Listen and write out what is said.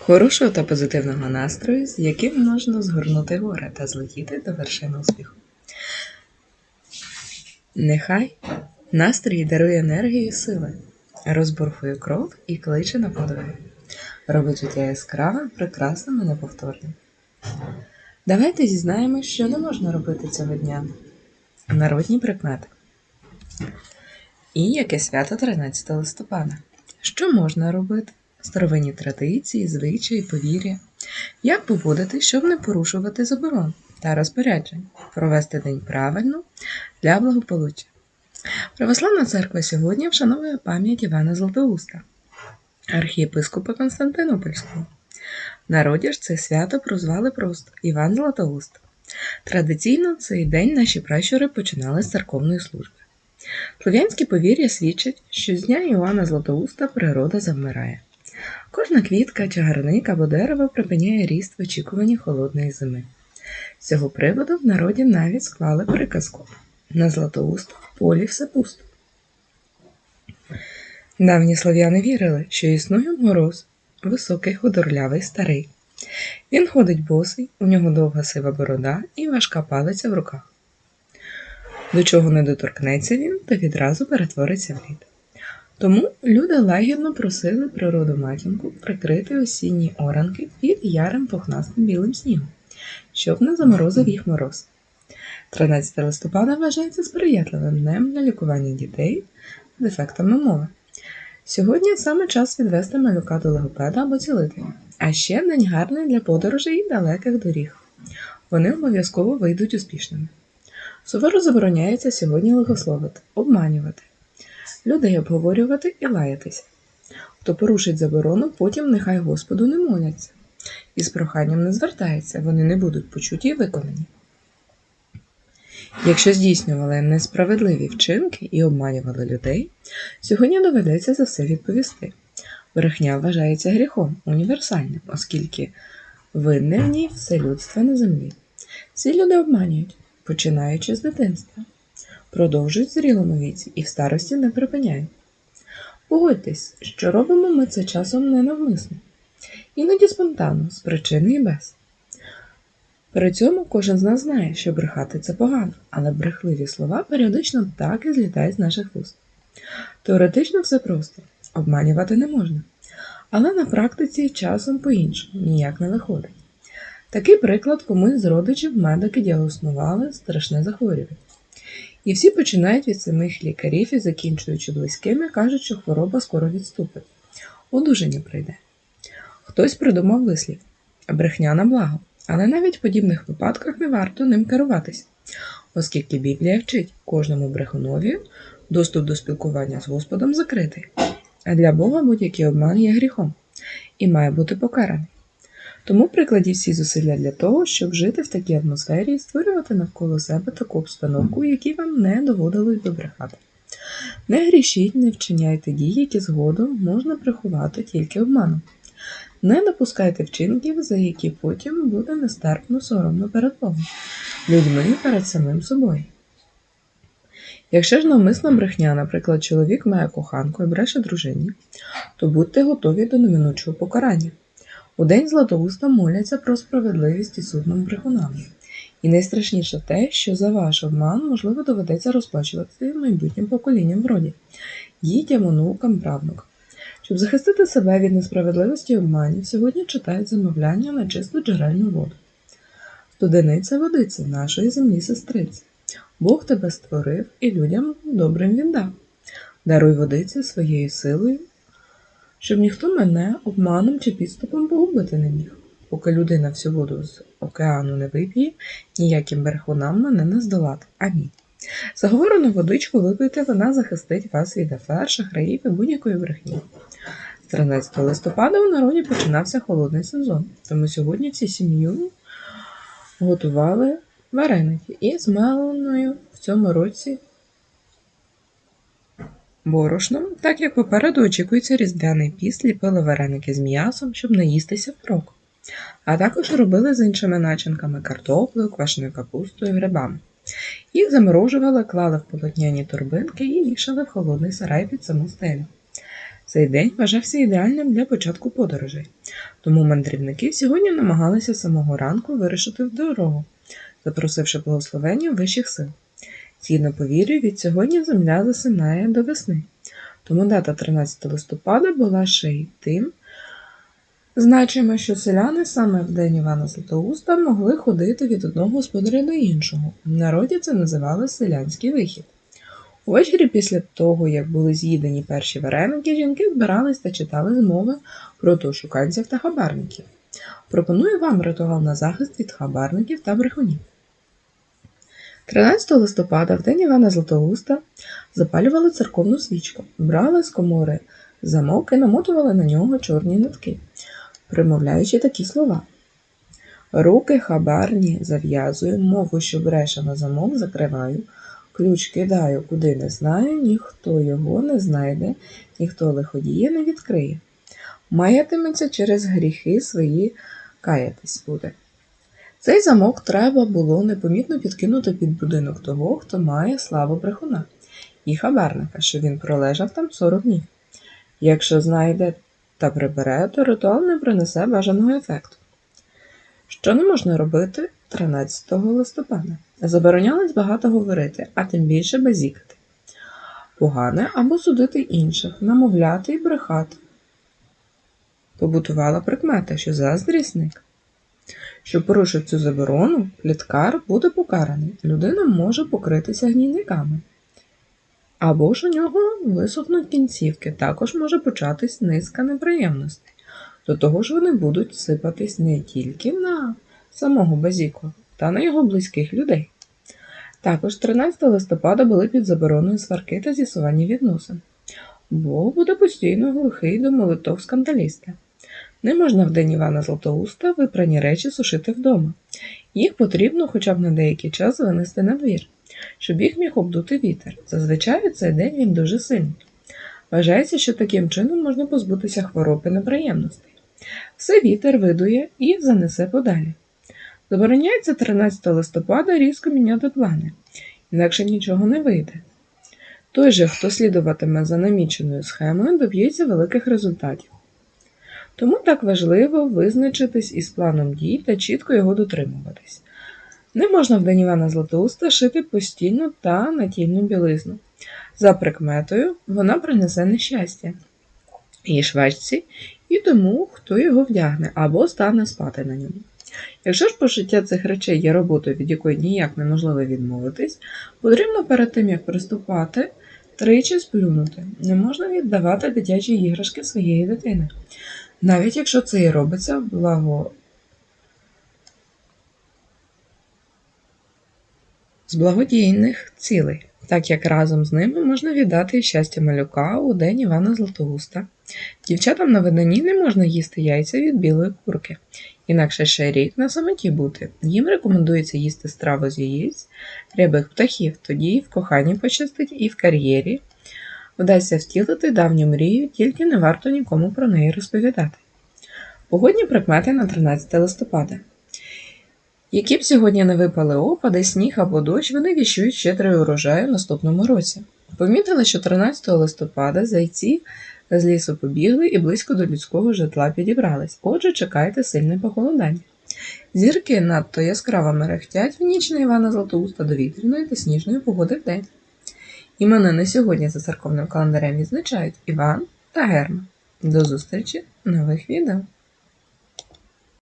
Хорошого та позитивного настрою, з яким можна згорнути горе та злетіти до вершини успіху. Нехай настрій дарує енергію і сили, розбурхує кров і кличе на подвиги, робить життя яскравим, прекрасним і неповторним. Давайте зізнаємось, що не можна робити цього дня. Народні прикмети. І яке свято 13 листопада. Що можна робити? Старовинні традиції, звичаї, повір'я. Як поводити, щоб не порушувати заборон та розпоряджень, провести день правильно для благополуччя. Православна церква сьогодні вшановує пам'ять Івана Златоуста, архієпископа Константинопольського. Народі ж це свято прозвали просто Іван Златоуст. Традиційно цей день наші пращури починали з церковної служби. Слов'янські повір'я свідчать, що з дня Іоанна Златоуста природа завмирає. Кожна квітка, чагарник або дерево припиняє ріст в очікуванні холодної зими. З цього приводу в народі навіть склали приказку на Златоуст полі все пусто. Давні слов'яни вірили, що існує мороз, високий, худорлявий, старий. Він ходить босий, у нього довга сива борода і важка палиця в руках. До чого не доторкнеться він, то відразу перетвориться в лід. Тому люди лагідно просили природу матінку прикрити осінні оранки під ярим пухнастим білим снігом, щоб не заморозив їх мороз. 13 листопада вважається сприятливим днем для лікування дітей з дефектами мови. Сьогодні саме час відвести малюка до логопеда або цілителя, а ще день гарний для подорожей і далеких доріг. Вони обов'язково вийдуть успішними. Суворо забороняється сьогодні лихословити, обманювати, людей обговорювати і лаятися. Хто порушить заборону, потім нехай Господу не моляться. І з проханням не звертається, вони не будуть почуті і виконані. Якщо здійснювали несправедливі вчинки і обманювали людей, сьогодні доведеться за все відповісти. Брехня вважається гріхом універсальним, оскільки винне в ній все людство на землі. Ці люди обманюють, починаючи з дитинства, продовжують зрілому віці і в старості не припиняють. Погодьтесь, що робимо ми це часом ненавмисно, іноді спонтанно, з причини і без. При цьому кожен з нас знає, що брехати це погано, але брехливі слова періодично так і злітають з наших вуст. Теоретично все просто, обманювати не можна, але на практиці часом по-іншому ніяк не виходить. Такий приклад комусь з родичів медики діагностували страшне захворювання. І всі починають від самих лікарів і закінчуючи близькими, кажуть, що хвороба скоро відступить. Одужання прийде. Хтось придумав вислів брехня на благо, але навіть в подібних випадках не варто ним керуватися, оскільки Біблія вчить кожному брехунові доступ до спілкування з Господом закритий, а для Бога будь-який обман є гріхом і має бути покараний. Тому прикладіть всі зусилля для того, щоб жити в такій атмосфері і створювати навколо себе таку обстановку, якій вам не доводилось добрехати. Не грішіть, не вчиняйте дії, які згодом можна приховати тільки обманом. Не допускайте вчинків, за які потім буде нестерпно соромно перед Богом, людьми перед самим собою. Якщо ж навмисна брехня, наприклад, чоловік має коханку і бреше дружині, то будьте готові до неминучого покарання. У день Златоуста моляться про справедливість і суд над брехунами. І найстрашніше те, що за ваш обман, можливо, доведеться розплачувати майбутнім поколінням в роді, дітям, онукам, правнукам. Щоб захистити себе від несправедливості і обманів, сьогодні читають замовляння на чисту джерельну воду. Студениця водиця нашої землі сестриці. Бог тебе створив і людям добрим він дав. Даруй водицю своєю силою, щоб ніхто мене обманом чи підступом погубити не міг. Поки людина всю воду з океану не вип'є, ніяким брехунам мене не здолати. Амінь. Заговорену водичку випийте, вона захистить вас від афер, шахраїв і будь-якої брехні. З 13 листопада у народі починався холодний сезон, тому сьогодні всі сім'ю готували вареники і з меленою в цьому році борошном, так як попереду очікується різдвяний піст, ліпили вареники з м'ясом, щоб наїстися впрок. А також робили з іншими начинками картоплею, квашеною капустою, грибами. Їх заморожували, клали в полотняні торбинки і вішали в холодний сарай під саму стелю. Цей день вважався ідеальним для початку подорожей, тому мандрівники сьогодні намагалися самого ранку вирушити в дорогу, запросивши благословення вищих сил. Згідно повір'ю, від сьогодні земля засинає до весни, тому дата 13 листопада була ще й тим, значимо, що селяни саме в день Івана Златоуста могли ходити від одного господаря до іншого. В народі це називали селянський вихід. Увечері після того, як були з'їдені перші вареники, жінки збирались та читали змови проти шуканців та хабарників. Пропоную вам ритуал на захист від хабарників та брехунів. 13 листопада, в день Івана Златоуста, запалювали церковну свічку, брали з комори замок і намотували на нього чорні нитки, примовляючи такі слова. Руки хабарні зав'язую, мову, що бреше на замок, закриваю, ключ кидаю, куди не знаю, ніхто його не знайде, ніхто лиходіє не відкриє. Маятиметься через гріхи свої каятись буде. Цей замок треба було непомітно підкинути під будинок того, хто має славу брехуна, і хабарника, що він пролежав там 40 днів. Якщо знайде та прибере, то ритуал не принесе бажаного ефекту. Що не можна робити 13 листопада? Заборонялось багато говорити, а тим більше базікати. Погане або судити інших, намовляти і брехати. Побутувала прикмета, що заздрісник. Що порушив цю заборону, пліткар буде покараний. Людина може покритися гнійниками. Або ж у нього висохнуть кінцівки, також може початись низка неприємностей. До того ж вони будуть сипатись не тільки на самого Базіко, та на його близьких людей. Також 13 листопада були під забороною сварки та з'ясування відносин, бо буде постійно глухий до молитов скандаліста. Не можна в день Івана Златоуста випрані речі сушити вдома. Їх потрібно хоча б на деякий час винести на двір, щоб їх міг обдути вітер. Зазвичай у цей день він дуже сильний. Вважається, що таким чином можна позбутися хвороб і неприємностей. Все вітер видує і занесе подалі. Забороняється 13 листопада різко міняти плани, інакше нічого не вийде. Той же, хто слідуватиме за наміченою схемою, доб'ється великих результатів. Тому так важливо визначитись із планом дій та чітко його дотримуватись. Не можна в день Івана Златоуста шити постільну та натільну білизну. За прикметою, вона принесе нещастя і швачці, і тому, хто його вдягне або стане спати на ньому. Якщо ж пошиття цих речей є роботою, від якої ніяк неможливо відмовитись, потрібно перед тим, як приступати, тричі сплюнути. Не можна віддавати дитячі іграшки своєї дитини. Навіть якщо це і робиться в благо... з благодійних цілей, так як разом з ними можна віддати щастя малюка у день Івана Златоуста. Дівчатам на виданні не можна їсти яйця від білої курки, інакше ще рік на самоті бути. Їм рекомендується їсти страву з яєць, рябих птахів, тоді і в коханні пощастить, і в кар'єрі вдасться втілити давню мрію, тільки не варто нікому про неї розповідати. Погодні прикмети на 13 листопада. Які б сьогодні не випали опади, сніг або дощ, вони віщують щедрий урожай у наступному році. Помітили, що 13 листопада зайці з лісу побігли і близько до людського житла підібрались, отже, чекайте сильне похолодання. Зірки надто яскраво мерехтять в ніч на Івана Златоуста до вітряної та сніжної погоди в день. Іменини сьогодні за церковним календарем відзначають Іван та Герма. До зустрічі в нових відео!